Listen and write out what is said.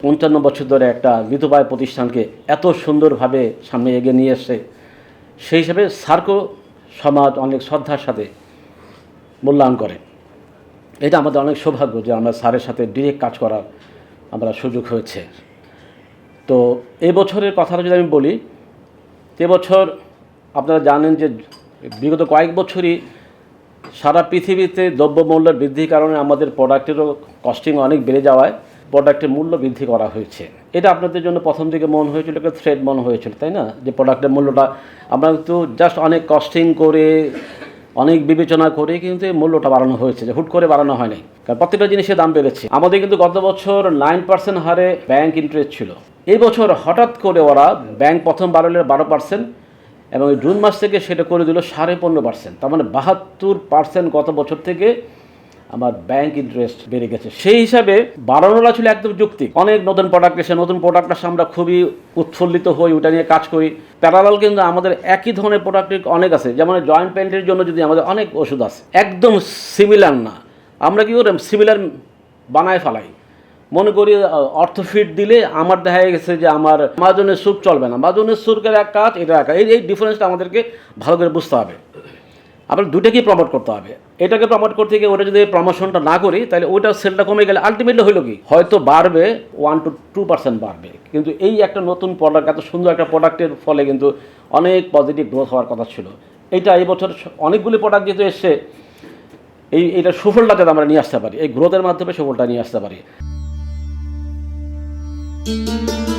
পঞ্চান্ন বছর ধরে একটা মৃতপায় প্রতিষ্ঠানকে এত সুন্দরভাবে সামনে এগিয়ে নিয়ে এসছে। সেই হিসাবে সার্কো সমাজ অনেক শ্রদ্ধার সাথে মূল্যায়ন করে। এটা আমাদের অনেক সৌভাগ্য যে আমরা স্যারের সাথে ডিরেক্ট কাজ করার আমরা সুযোগ হয়েছে। তো এই বছরের কথাটা যদি আমি বলি, এবছর আপনারা জানেন যে বিগত কয়েক বছরই সারা পৃথিবীতে দ্রব্যমূল্যের বৃদ্ধির কারণে আমাদের প্রোডাক্টেরও কস্টিং অনেক বেড়ে যাওয়ায় প্রোডাক্টের মূল্য বৃদ্ধি করা হয়েছে। এটা আপনাদের জন্য প্রথম দিকে মন হয়েছিল, একটা থ্রেড মন হয়েছিল, তাই না? যে প্রোডাক্টের মূল্যটা আমরা কিন্তু জাস্ট অনেক কস্টিং করে, অনেক বিবেচনা করে কিন্তু এই মূল্যটা বাড়ানো হয়েছে, যে হুট করে বাড়ানো হয়নি। কারণ প্রত্যেকটা জিনিসের দাম বেড়েছে। আমাদের কিন্তু গত বছর নাইন পার্সেন্ট হারে ব্যাংক ইন্টারেস্ট ছিল। এই বছর হঠাৎ করে ওরা ব্যাংক প্রথম বাড়লে বারো পার্সেন্ট এবং এই জুন মাস থেকে সেটা করে দিল সাড়ে পনেরো পার্সেন্ট। তার মানে বাহাত্তর পার্সেন্ট গত বছর থেকে আমার ব্যাংক ইন্টারেস্ট বেড়ে গেছে। সেই হিসাবে বাড়ানোটা ছিল একদম যুক্তি অনেক নতুন প্রোডাক্ট এসে, নতুন প্রোডাক্ট আসে, আমরা খুবই উৎফুল্লিত হই ওটা নিয়ে কাজ করি। প্যারালাল কিন্তু আমাদের একই ধরনের প্রোডাক্ট অনেক আছে। যেমন জয়েন্ট পেন্টের জন্য যদি আমাদের অনেক ওষুধ আছে, একদম সিমিলার না। আমরা কি করি? সিমিলার বানায় ফেলাই। মনে করি অর্থ ফিট দিলে আমার দেখা গেছে যে আমার মাজনের স্যুপ চলবে না। মাজনের স্যুপের এক কাজ, এটা এক এই এই ডিফারেন্সটা আমাদেরকে ভালো করে বুঝতে হবে। আপনার দুটাকেই প্রমোট করতে হবে। এটাকে প্রমোট করতে গিয়ে ওটা যদি প্রমোশনটা না করি, তাহলে ওইটা সেলটা কমে গেলে আলটিমেটলি হলো কি? হয়তো বাড়বে ওয়ান টু টু পার্সেন্ট বাড়বে। কিন্তু এই একটা নতুন প্রোডাক্ট এত সুন্দর একটা প্রোডাক্টের ফলে কিন্তু অনেক পজিটিভ গ্রোথ হওয়ার কথা ছিল। এইটা এই বছর অনেকগুলি প্রোডাক্ট যেহেতু এসছে, এই এটা সুফলটা যাতে আমরা নিয়ে আসতে পারি, এই গ্রোথের মাধ্যমে সুফলটা নিয়ে আসতে পারি। Música